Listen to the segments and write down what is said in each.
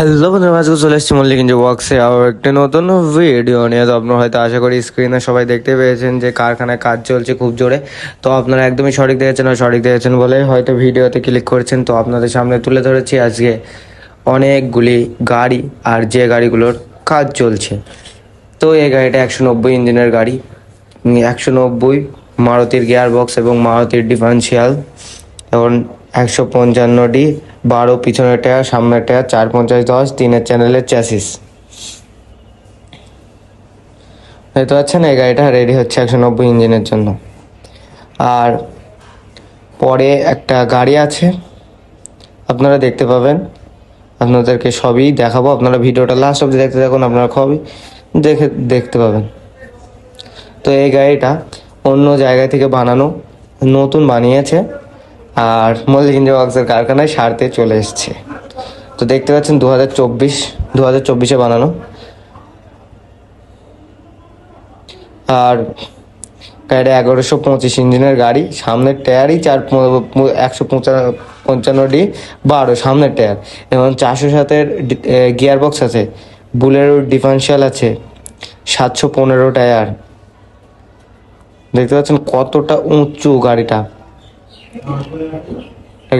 Hello বন্ধুরা আজকে চলে এসেছি মল্লিক ইঞ্জু ওয়ার্কসে আর একটি নতুন ভিডিও নিয়ে। তো আপনারা হয়তো আশা করি স্ক্রিনে সবাই দেখতে পেয়েছেন যে কারখানায় কাজ চলছে খুব জোরে। তো আপনারা একদমই সঠিক দেখেছেন আর সঠিক দেখেছেন বলে হয়তো ভিডিওতে ক্লিক করেছেন। তো আপনাদের সামনে তুলে ধরেছি আজকে অনেকগুলি গাড়ি আর যে গাড়িগুলোর কাজ চলছে। তো এই গাড়িটা একশো নব্বই ইঞ্জিনের গাড়ি, একশো নব্বই মারুতির গিয়ার বক্স এবং মারুতির ডিফারেন্সিয়াল এবং একশো পঞ্চান্নটি বারো, পিছনের টায়ার, সামনের টায়ার, চার পঞ্চাশ দশ, তিনের চ্যানেলের চ্যাসিস। দেখতে পাচ্ছেন, এই গাড়িটা রেডি হচ্ছে একশো নব্বই ইঞ্জিনের জন্য। আর পরে একটা গাড়ি আছে, আপনারা দেখতে পাবেন। আপনাদেরকে সবই দেখাবো। আপনারা ভিডিওটা লাস্ট অবধি দেখতে থাকুন, আপনারা সবই দেখে, দেখতে পাবেন। তো এই গাড়িটা অন্য জায়গা থেকে বানানো, নতুন বানিয়েছে। আর মল্লিক ইঞ্জিন ওয়ার্কসের কারখানায় সারতে চলে এসছে। তো দেখতে পাচ্ছেন দু হাজার চব্বিশ দু হাজার চব্বিশে বানানো। আর গাড়িটা এগারোশো পঁচিশ ইঞ্জিনের গাড়ি, সামনের টায়ারই চার একশো পঞ্চান্নটি বারো সামনের টায়ার। এবং চারশো সাতের গিয়ার বক্স আছে, বুলেরো ডিফারেন্সিয়াল আছে, সাতশো পনেরো টায়ার। দেখতে পাচ্ছেন কতটা উঁচু গাড়িটা।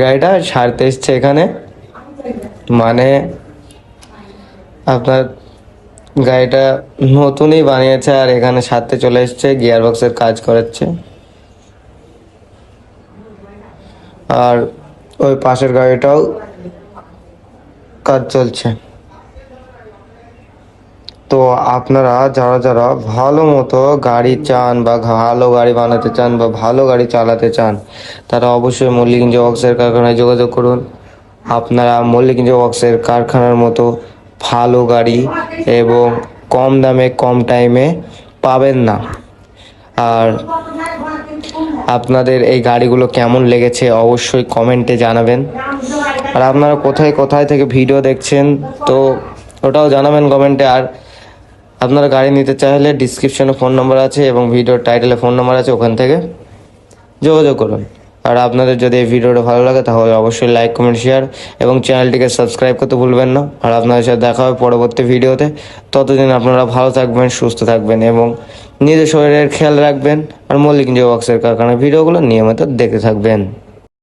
গাড়িটা সারতে এসছে এখানে। মানে আপনার গাড়িটা নতুনই বানিয়েছে আর এখানে সারতে চলে এসছে গিয়ার বক্সের কাজ করাচ্ছে। আর ওই পাশের গাড়িটাও কাজ চলছে। তো আপনারা যারা যারা ভালো মতো গাড়ি চান বা ভালো গাড়ি বানাতে চান বা ভালো গাড়ি চালাতে চান, তারা অবশ্যই মল্লিক ইঞ্জিন ওয়ার্কসের কারখানায় যোগাযোগ করুন। আপনারা মল্লিক ইঞ্জিন ওয়ার্কসের কারখানার মতো ভালো গাড়ি এবং কম দামে, কম টাইমে পাবেন না। আর আপনাদের এই গাড়িগুলো কেমন লেগেছে অবশ্যই কমেন্টে জানাবেন। আর আপনারা কোথায় কোথায় থেকে ভিডিও দেখছেন, তো ওটাও জানাবেন কমেন্টে। আর আপনারা গাড়ি নিতে চাইলে ডিসক্রিপশনে ফোন নম্বর আছে এবং ভিডিওর টাইটেলে ফোন নম্বর আছে ওখান থেকে যোগাযোগ করুন। আর আপনাদের যদি এই ভিডিওটা ভালো লাগে তাহলে অবশ্যই লাইক কমেন্ট শেয়ার এবং চ্যানেলটিকে সাবস্ক্রাইব করতে ভুলবেন না। আর আপনাদের সাথে দেখা হবে পরবর্তী ভিডিওতে ততদিন আপনারা ভালো থাকবেন, সুস্থ থাকবেন এবং নিজের শরীরের খেয়াল রাখবেন। আর মল্লিক বক্সের কারখানার ভিডিওগুলো নিয়মিত দেখতে থাকবেন।